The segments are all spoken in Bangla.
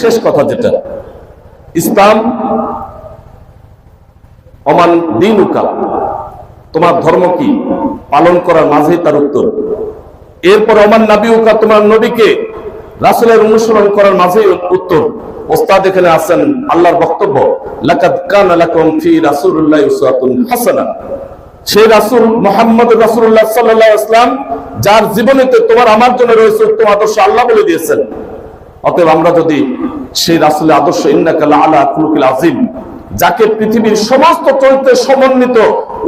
শেষ কথা যেটা। ইসলাম অমান দিনুকা, তোমার ধর্ম কি? পালন করার মাঝেই তার উত্তর। এরপর অমান নাবিউকা, তোমার নবীকে রাসুলের অনুসরণ করার মাঝেই উত্তর। ওস্তাদ এখানে আছেন, আল্লাহর বক্তব্য, লাকাদ কানা ফি উসওয়াতুন হাসানাহ। সেই রাসূল, মুহাম্মদ রাসূলুল্লাহ সাল্লাল্লাহু আলাইহি যার জীবনেতে তোমার আমার জন্য রয়েছে উত্তম আদর্শ আল্লাহ বলে দিয়েছেন। অতএব আমরা যদি সেই রাসুলের আদর্শ ইন্নাকা আলা খুলুকিল আজিম যাকে পৃথিবীর সমস্ত চরিত্রে সমন্বিত,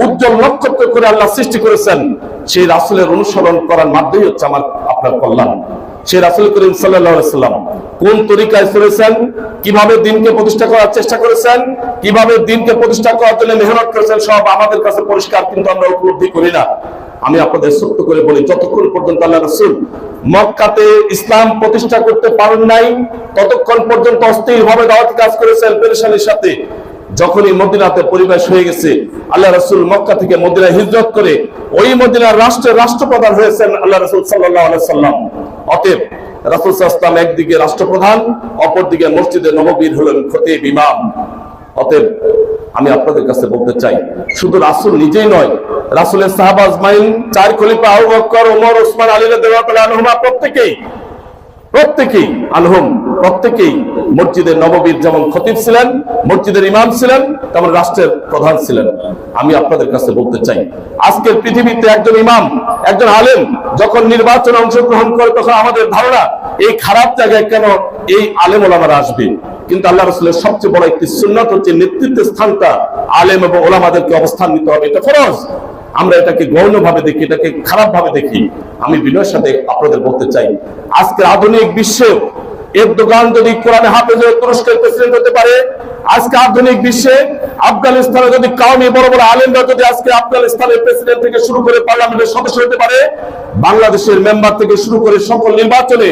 উজ্জ্বল নক্ষত্র করে আল্লাহ সৃষ্টি করেছেন, সেই রাসুলের অনুসরণ করার মাধ্যমে হচ্ছে আমার, আপনার কল্যাণ। সেই রাসুল করিম সাল্লাম কোন তরিকায় চলেছেন, কীভাবে দিনকে প্রতিষ্ঠা করার চেষ্টা করেছেন, কীভাবে দিনকে প্রতিষ্ঠা করার জন্য মেহনত করেছেন, সব আমাদের কাছে পরিষ্কার, কিন্তু আমরা উপলব্ধি করি না। আমি আপনাদের সত্য করে বলি, যতক্ষণ পর্যন্ত আল্লাহ রসুল মক্কাতে ইসলাম প্রতিষ্ঠা করতে পারেন নাই, ততক্ষণ পর্যন্ত অস্থির ভাবে কাজ করেছেন পেরেশানির সাথে। যখনই মদিনাতে পরিবেশ হয়ে গেছে, আল্লাহ রসুল মক্কা থেকে মদিনা হিজরত করে ওই মদিনার রাষ্ট্রের রাষ্ট্রপ্রধান হয়েছেন আল্লাহ রসুল সাল্লাহ সাল্লাম। অতএব রাসুল সাল্লাম একদিকে রাষ্ট্রপ্রধান, অপরদিকে মসজিদে নববীর হলেন খতিব ইমাম। অতএব আমি আপনাদের কাছে বলতে চাই, শুধু রাসুল নিজেই নয় রাসুলের সাহাবাজ মাইন চার খলিফা আবু বকর, ওমর, ওসমান, আলী রাদিয়াল্লাহু প্রত্যেকেই প্রত্যেকেই আলহম প্রত্যেকেই মসজিদের নববীর যেমন খতিব ছিলেন, মসজিদের ইমাম ছিলেন, তেমন রাষ্ট্রের প্রধান ছিলেন। আমি আপনাদের কাছে বলতে চাই, আজকের পৃথিবীতে একজন ইমাম, একজন আলেম যখন নির্বাচনে অংশগ্রহণ করে, তখন আমাদের ধারণা, এই খারাপ জায়গায় কেন এই আলেম ওলামারা আসবে? কিন্তু আল্লাহ রসুলের সবচেয়ে বড় একটি সুন্নত হচ্ছে নেতৃত্বের স্থানটা আলেম এবং ওলামাদেরকে অবস্থান নিতে হবে। এটা ফরজ। আমরা এটাকে গৌণ ভাবে দেখি, এটাকে খারাপ ভাবে দেখি। আমি বিনয়ের সাথে আপনাদের বলতে চাই আজকে আধুনিক বিশ্বে এর দোকান যদি কোরআনে হাফেজে তুরস্কের প্রেসিডেন্ট হতে পারে, আজকে আধুনিক বিশ্বে আফগানিস্তানে যদি কাউমি বড় বড় আলেমরা যদি আজকে আফগানিস্তানের প্রেসিডেন্ট থেকে শুরু করে পার্লামেন্টের সদস্য হতে পারে, বাংলাদেশের মেম্বার থেকে শুরু করে সকল নির্বাচনে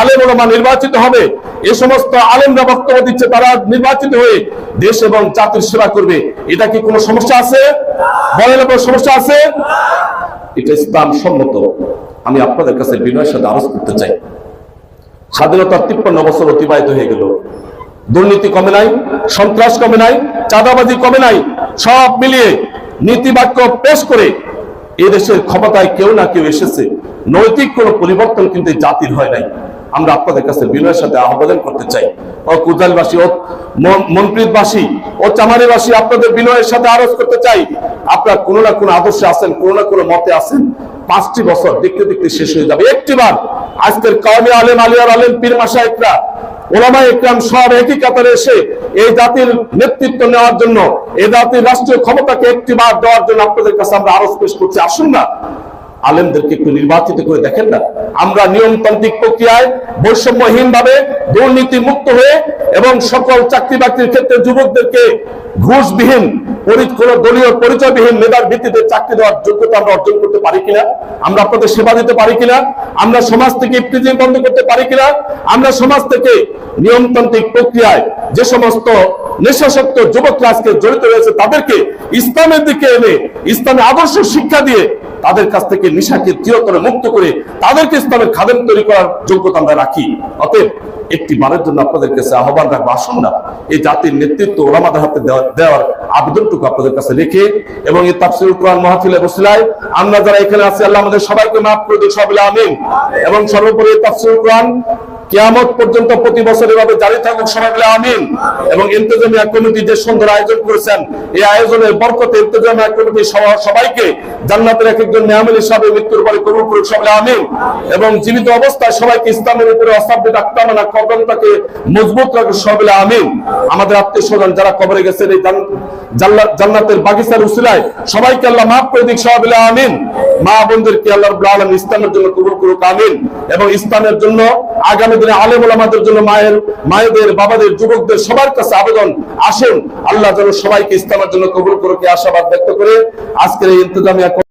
আলেম ওলামা নির্বাচিত হবে। এ সমস্ত আলেমরা বক্তব্য দিচ্ছে, তারা নির্বাচিত হয়ে দেশ এবং জাতির সেবা করবে। এটা কি কোনো সমস্যা আছে? বলেন আপনার সমস্যা আছে? এটা ইসলাম সম্মত। আমি আপনাদের কাছে বিনয়ের সাথে আরজ করতে চাই। স্বাধীনতার তিপ্পান্ন বছর অতিবাহিত হয়ে গেল। দুর্নীতি কমে নাই, সন্ত্রাস কমে নাই, চাঁদাবাজি কমে নাই, সব মিলিয়ে নীতিবাক্য পেশ করে এদেশের ক্ষমতায় কেউ না কেউ এসেছে। নৈতিক কোনো পরিবর্তন কিন্তু জাতির হয় নাই। আমরা আপনাদের কাছে বিনয়ের সাথে আহ্বান করতে চাই। ও কুজালবাসী, ও মন্ত্রীবাসী ও চামারিবাসী, আপনাদের বিনয়ের সাথে আরজ করতে চাই। আপনার কোনো না কোনো আদর্শে আছেন, কোনো না কোনো মতে আছেন। পাঁচটি বছর দেখতে দেখতে শেষ হয়ে যাবে। একটিবার আজকের কওমি আলেম, আলিয়ার আলেম, পীর মাসায়েকরা ওলামা ইকরাম সব একই কাতারে এসে এই জাতির নেতৃত্ব নেওয়ার জন্য জাতির রাষ্ট্রীয় ক্ষমতাকে একটিবার দেওয়ার জন্য আপনাদের কাছে আমরা আরও পেশ করছি। আসুন না, আলেমদেরকে একটু নির্বাচিত করে দেখেন না। আমরা নিয়মতান্ত্রিক প্রক্রিয়ায় বৈষম্যহীন ভাবে দুর্নীতি মুক্ত হয়ে এবং সকল চাকরি বাকরির ক্ষেত্রে যুবকদেরকে ঘুষবিহীন কোন দলীয় পরিচয়বিহীন মেধার ভিত্তিতে চাকরি দেওয়ার যোগ্যতা আমরা অর্জন করতে পারি কিনা? আমরা আপনাদের সেবা দিতে পারি কিনা? আমরা সমাজ থেকে ইফতিজিং বন্ধ করতে পারি কিনা? আমরা সমাজ থেকে নিয়মতান্ত্রিক প্রক্রিয়ায় যে সমস্ত নেশাসক্ত যুবকরা আজকে জড়িত রয়েছে, তাদেরকে ইসলামের দিকে এনে, ইসলামের আদর্শ শিক্ষা দিয়ে তাদের কাছ থেকে নিশাকে চিরতরে মুক্ত করে তাদেরকে ইসলামের খাদেম তৈরি করার যোগ্যতা আমরা রাখি। অতএব একটি বারের জন্য আপনাদের কাছে আহ্বান রাখব, আসুন না, এই জাতির নেতৃত্ব ওলামাদের হাতে দেওয়ার আবেদনটুকু আপনাদের কাছে রেখে এবং এই তাফসিল কোরআন মহাফিলে বসিলায় আমরা যারা এখানে আছি, আল্লাহ আমাদের সবাইকে মাফ করে দিই সবলে আমিন। এবং সর্বোপরি তাফসিল কোরআন কেয়ামত পর্যন্ত প্রতি বছর এভাবে জারি থাকুক, সবাই মিলে আমিন। এবং ইন্তজামিয়া কমিটি যে সুন্দর আয়োজন করেছেন, এই আয়োজনের বরকতে ইন্তজামিয়া কমিটি সবাইকে জান্নাতের এক একজন নিয়ামিল হিসাবে মৃত্যুর পরে কবুল করুক, সবাই আমিন। এবং জীবিত অবস্থায় সবাইকে ইসলামের উপরে অসাধ্য ডাক্তারমানা কদমটাকে মজবুত রাখুক, সবাই আমিন। আমাদের আত্মীয় স্বজন যারা কবরে গেছেন এই জান্নাতের বাগিচার উসিলায়, সবাইকে আল্লাহ মাফ করে দিক, সবাই আমিন। মা বোনদেরকে আল্লাহ ইসলামের জন্য কবুল করুক, আমিন। এবং ইসলামের জন্য আগামী দিনে আলেম ওলামাদের জন্য মায়ের, মায়েদের, বাবাদের, যুবকদের সবার কাছে আবেদন। আসেন, আল্লাহ যেন সবাইকে ইসলামের জন্য কবুল করুক আশাবাদ ব্যক্ত করে আজকের এই ইন্তজামিয়া